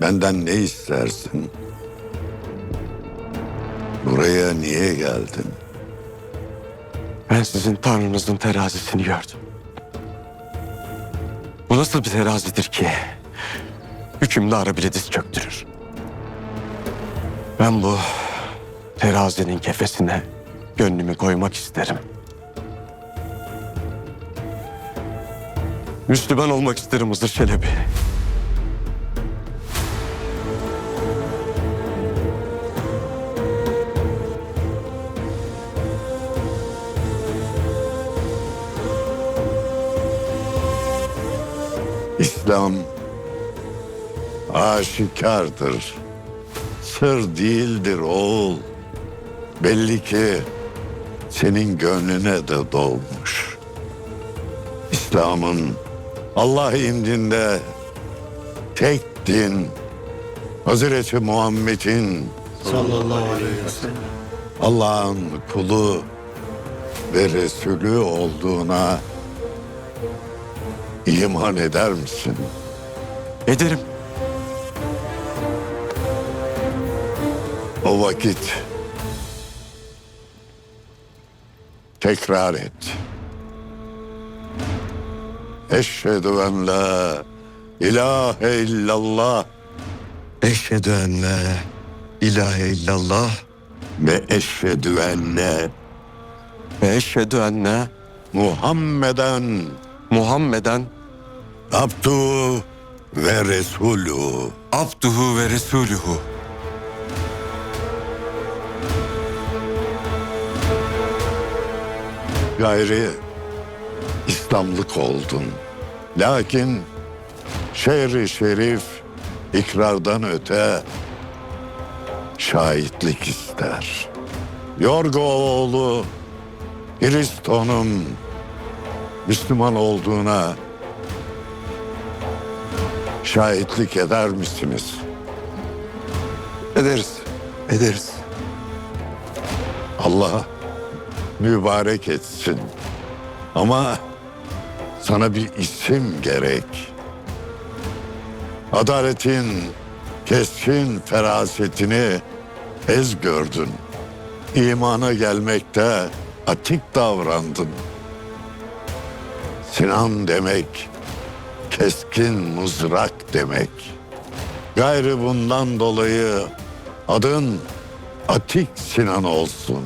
Benden ne istersin? Buraya niye geldin? Ben sizin tanrınızın terazisini gördüm. Bu nasıl bir terazidir ki? Hükümdarı bile diz çöktürür. Ben bu terazinin kefesine gönlümü koymak isterim. Müslüman olmak isterim Hızır Çelebi. İslam aşikardır. Sır değildir oğul. Belli ki senin gönlüne de dolmuş. İslam'ın Allah indinde tek din Hazreti Muhammed'in sallallahu aleyhi ve sellem. Allah'ın kulu ve Resulü olduğuna iman eder misin? Ederim. O vakit tekrar et. Eşhedü en la ilahe illallah Eşhedü en la ilahe illallah ve eşhedü enne Ve eşhedü enne Muhammeden Muhammeden abdu ve resulü. abduhu ve resuluhu. Gayri İslamlık oldun. Lakin şehri şerif ikrardan öte şahitlik ister. Yorgo oğlu Hristo'nun Müslüman olduğuna şahitlik eder misiniz? ederiz. Ederiz. Allah mübarek etsin. Ama sana bir isim gerek. Adaletin keskin ferasetini ez gördün. İmana gelmekte atik davrandın. Sinan demek keskin mızrak demek. Gayrı bundan dolayı adın Atik Sinan olsun.